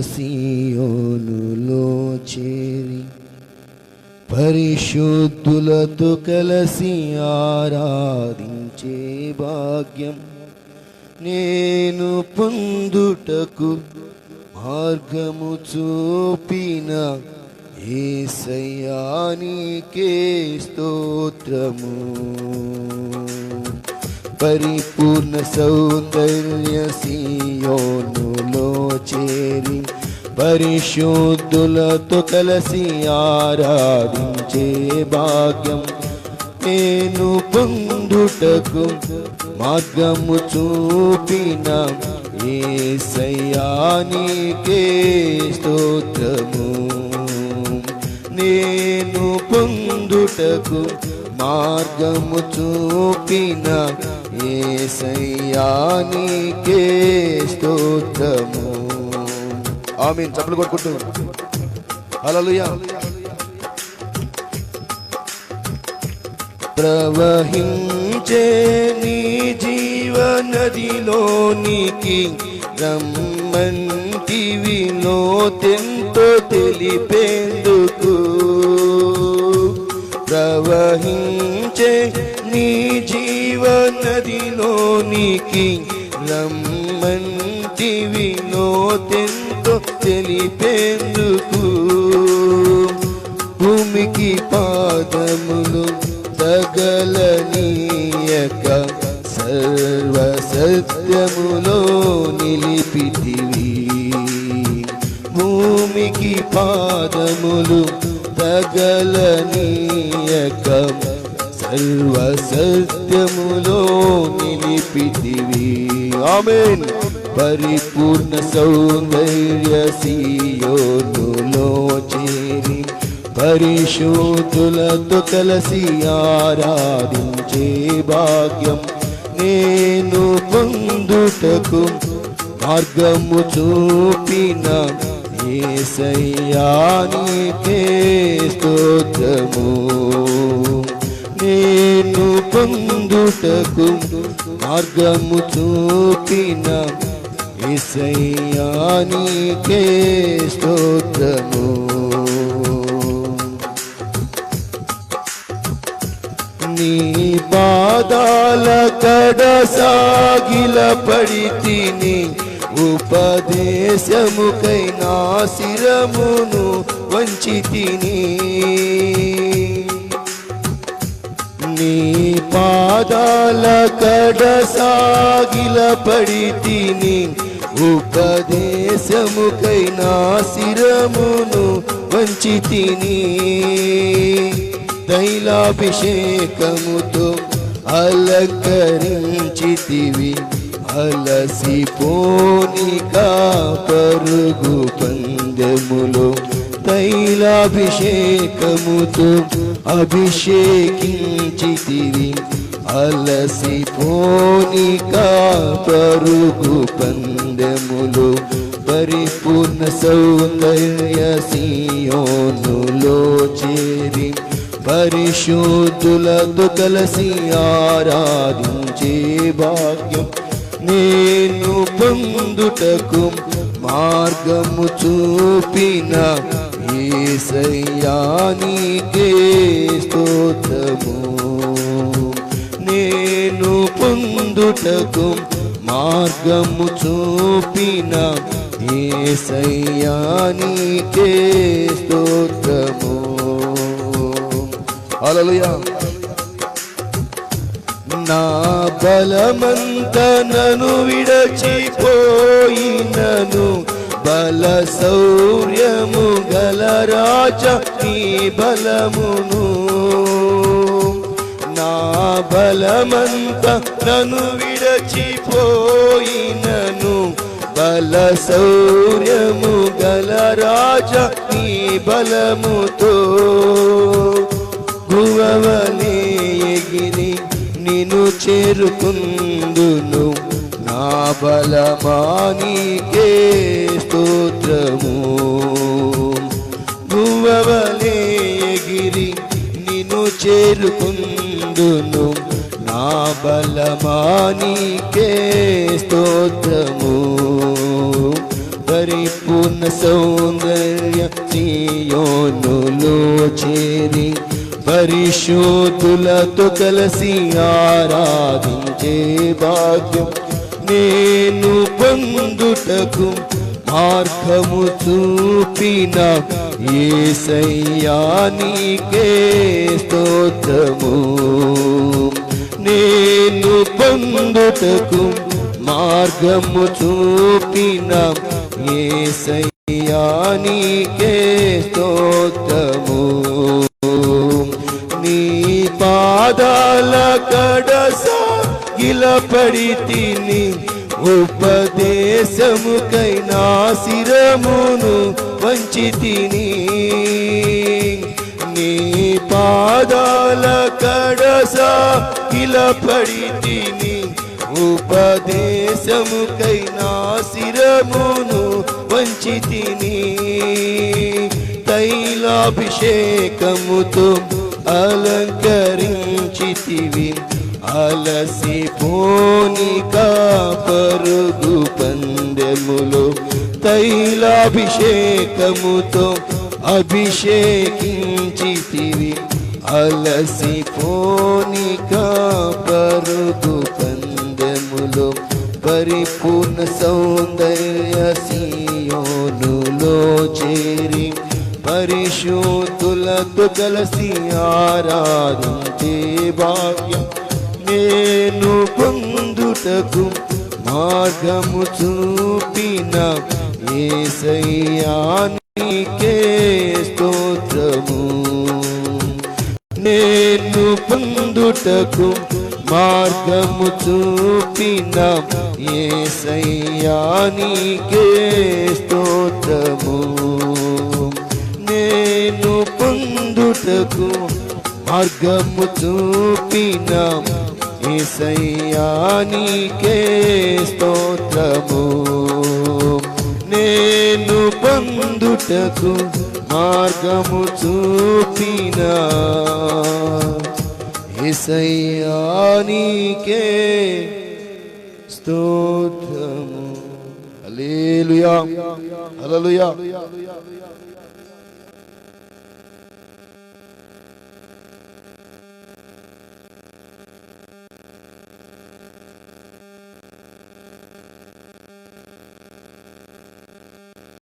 సీయోనులో చేరి పరిశుద్ధులతో కలసి ఆరాధించే భాగ్యం నేను పొందుటకు మార్గము చూపిన ఏసయానికే స్తోత్రము. పరిపూర్ణ సౌందర్య సీయోను పరిశుద్ధులతో కలిసి ఆరాధించే భాగ్యం నేను పొందుటకు మార్గము చూపిన ఏసయానికే స్తోత్రము. నేను పొందుటకు మార్గము చూపిన ఏసయ్యానికే స్తోత్రము. ఆమె చప్పులు కొట్టుకుంటూ. హల్లెలూయా. ప్రవహించే నీ జీవ జీవనదిలోనికి రమ్మంటివి లోతెంతో తెలిపేందుకు ప్రవహించే నీ జీవ జీవనదిలోనికి రమ్మంటివి లోతెంతో తెలిపేందుకు? భూమికి పాదములు తగలనీయక సర్వసత్యములో నిలిపితివి. భూమికి పాదములు తగలనీయక సర్వసత్యములో నిలిపితివి. ఆమెన్. పరిపూర్ణ సౌందర్య సియోనులో చేరి పరిశోధులతో కలసి ఆరాధించే భాగ్యం నేను పొందుటకు మార్గము చూపిన ఏసయ్యానికే స్తోత్రము. నేను పొందుటకు మార్గము చూపిన ఏసయ్యానికే స్తోత్రము. నీ పాదాల కడ సాగిల పడి తిని ఉపదేశముకై నా శిరమును వంచి తిని నీ పాదాల కడ సాగిల పడి ఉపదేశముకైనా శిరమును వంచి తిని తైలాభిషేకముతో అలంకరించితివి. అలసిపోనిక పరుగు పందెములో తైలాభిషేకముతో అభిషేకించితివి. అలసిపోనిక పరుగు పందెములు పరిపూర్ణ సౌందర్య సీయోనులో చేరి పరిశుద్ధులతో కలిసి ఆరాధించే భాగ్యం నేను పొందుటకు మార్గము చూపిన ఏసయ్యానికే స్తోత్రము. పొందుటకు మార్గము చూపిన ఏసయ్యానికే స్తోత్రము. అలలుయా నా బలమంత నను విడచిపోయినను బల శౌర్యము గల రాజ నీ బలమును. బలమంత నను విడచిపోయినను. బల శౌర్యము గల రాజ నీ బలముతో. గువవలే ఎగిరి నిన్ను చేరుకుందును. నా బలమానికే స్తోత్రము. గువవలే ఎగిరి నిన్ను చేరుకుందును. నా బలమానికే స్తోత్రము పరిపూర్ణ సౌందర్య చీయోనులో చేరి పరిశోధులతో కలిసి ఆరాధించే భాగ్యం నేను పొందుటకు మార్గము చూపిన ఏసయ్యా నీకే స్తోత్రము పొందుటకు మార్గము చూపిన. ఏసయ్యా నీకే స్తోత్రము. నీ పాదాల కడస గిలపడి తిని ఉపదేశముకైనా శిరమును వంచి తిని. నీ పాదాల కడస కిలపడి తిని ఉపదేశముకైనా శిరమును వంచి తిని తైలాభిషేకముతో అలంకరించితివి. అలసిపోనిక పరుగు పందెములో తైలాభిషేకముతో అభిషేకించితివి. అలసిపోనిక పరుగు పందెములో పరిపూర్ణ సౌందర్య సియోనులో చేరి పరిశోధులతో కలసి ఆరాధించే భాగ్యం నేను పొందుటకు మార్గము చూపిన ఏసయ్యా నీకే స్తోత్రము. నేను పొందుటకు మార్గము చూపిన. ఏసయ్యా నీకే స్తోత్రము. నేను పొందుటకు మార్గము చూపిన. ఏసయ్యా నీకే స్తోత్రము. నేను పొందుటకు మార్గము చూపినా. ఏసయ్యా నీకే స్తోత్రము. హల్లెలూయా. హల్లెలూయా.